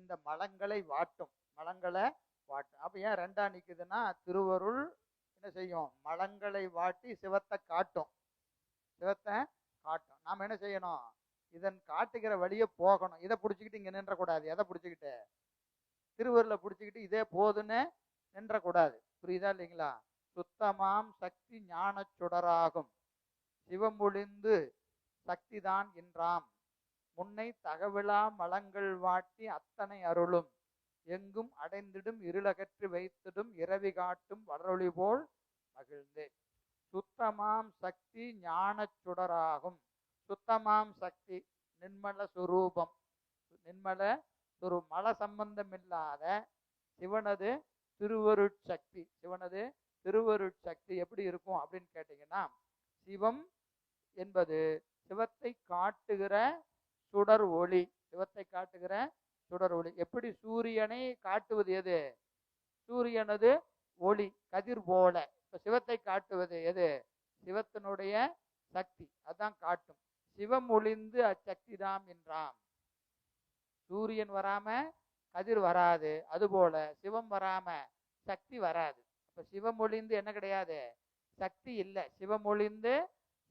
இந்த மலங்களை வாட்டும். மலங்களை வாட்டும் அப்போ ஏன் ரெண்டா நிக்குதுன்னா திருவருள் என்ன செய்யும்? மலங்களை வாட்டி சிவத்தை காட்டும். சிவத்தை காட்டும். நாம என்ன செய்யணும்? இதன் காட்டுகிற வழியே போகணும். இதை பிடிச்சிக்கிட்டு இங்க நின்றக்கூடாது. எதை பிடிச்சிக்கிட்டு? திருவருளை பிடிச்சிக்கிட்டு இதே போதுன்னு நின்றக்கூடாது. புரியுதா இல்லைங்களா? சுத்தமாம் சக்தி ஞானச் சுடராகும் சிவமொழிந்து சக்திதான் என்றாம் முன்னை தகவிலா மலங்கள் வாட்டி அத்தனை அருளும். எங்கும் அடைந்திடும் இருளகற்றி வைத்திடும் இரவி காட்டும் வளரொளி போல் மகிழ்ந்து சுத்தமாம் சக்தி ஞான சுடராகும். சுத்தமாம் சக்தி நிர்மல சுரூபம். நிர்மல ஒரு மல சம்பந்தம் இல்லாத சிவனது திருவருட்சக்தி சிவனது திருவருட்சக்தி எப்படி இருக்கும் அப்படின்னு கேட்டீங்கன்னா சிவம் என்பது சிவத்தை காட்டுகிற சுடர் ஒளி. சிவத்தை காட்டுகிற சுடர் ஒளி. எப்படி சூரியனை காட்டுவது எது? சூரியனது ஒளி கதிர் போல. இப்ப சிவத்தை காட்டுவது எது? சிவத்தினுடைய சக்தி. அதான் காட்டும். சிவம் ஒளிந்து அச்சக்தி தாம் என்றாம். சூரியன் வராம கதிர் வராது. அதுபோல சிவம் வராம சக்தி வராது. அப்ப சிவம் ஒளிந்து என்ன கிடையாது? சக்தி இல்லை. சிவம் ஒளிந்து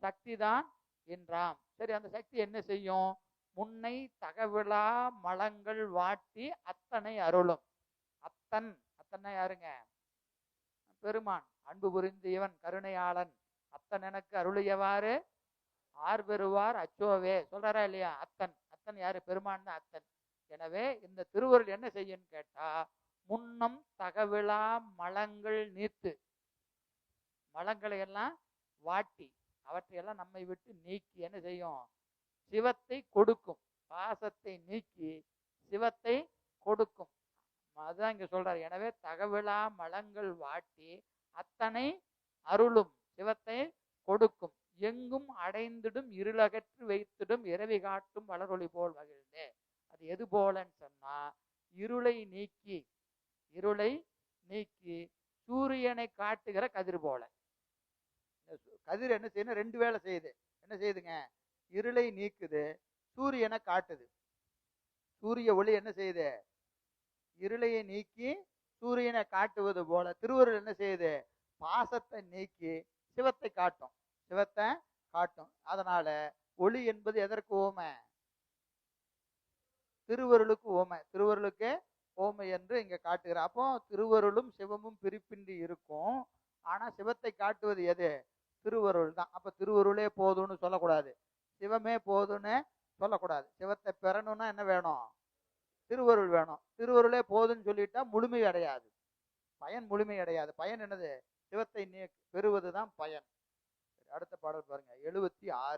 சக்தி தான் என்றாம். சரி அந்த சக்தி என்ன செய்யும்? முன்னை தகவிழா மலங்கள் வாட்டி அத்தனை அருளும். அத்தன் அத்தனை யாருங்க? பெருமான் அன்பு புரிந்து இவன் கருணையாளன். அத்தன் எனக்கு அருளியவாறு ஆர் பெறுவார் அச்சோவே. சொல்றாரா இல்லையா? அத்தன் அத்தன் யாரு? பெருமான் தான் அத்தன். எனவே இந்த திருவருள் என்ன செய்யும்னு கேட்டா முன்னம் தகவிழா மலங்கள் நீத்து. மலங்களை எல்லாம் வாட்டி அவற்றையெல்லாம் நம்மை விட்டு நீக்கி என்ன செய்யும்? சிவத்தை கொடுக்கும். பாசத்தை நீக்கி சிவத்தை கொடுக்கும். அதுதான் இங்க சொல்றாரு. எனவே தகவிழா மலங்கள் வாட்டி அத்தனை அருளும் சிவத்தை கொடுக்கும். எங்கும் அடைந்திடும் இருளகற்றி வைத்திடும் இரவி காட்டும் வளரொளி போல் மகிழ்ந்தே. அது எது போலன்னு சொன்னா இருளை நீக்கி இருளை நீக்கி சூரியனை காட்டுகிற கதிர் போல. கதிர் என்ன செய்யணும் ரெண்டு வேலை செய்யுது. என்ன செய்யுதுங்க? இருளை நீக்குது சூரியனை காட்டுது. சூரிய ஒளி என்ன செய்யுது இருளையை நீக்கி சூரியனை காட்டுவது போல திருவருள் என்ன செய்யுது பாசத்தை நீக்கி சிவத்தை காட்டும். சிவத்தை காட்டும். அதனால ஒளி என்பது எதற்கு ஓமை? திருவருளுக்கு ஓமை. திருவருளுக்கு ஓமை என்று இங்க காட்டுகிறார். அப்போ திருவருளும் சிவமும் பிரிப்பின்றி இருக்கும். ஆனா சிவத்தை காட்டுவது எது? திருவருள் தான். அப்ப திருவருளே போதும்னு சொல்லக்கூடாது. சிவமே போதும்னு சொல்லக்கூடாது. சிவத்தை பெறணும்னா என்ன வேணும்? திருவருள் வேணும். திருவருளே போதுன்னு சொல்லிட்டா முழுமை அடையாது. பயன் முழுமை அடையாது. பயன் என்னது? சிவத்தை நீ பெறுவது தான் பயன். அடுத்த பாடல் பாருங்க. எழுபத்தி ஆறு.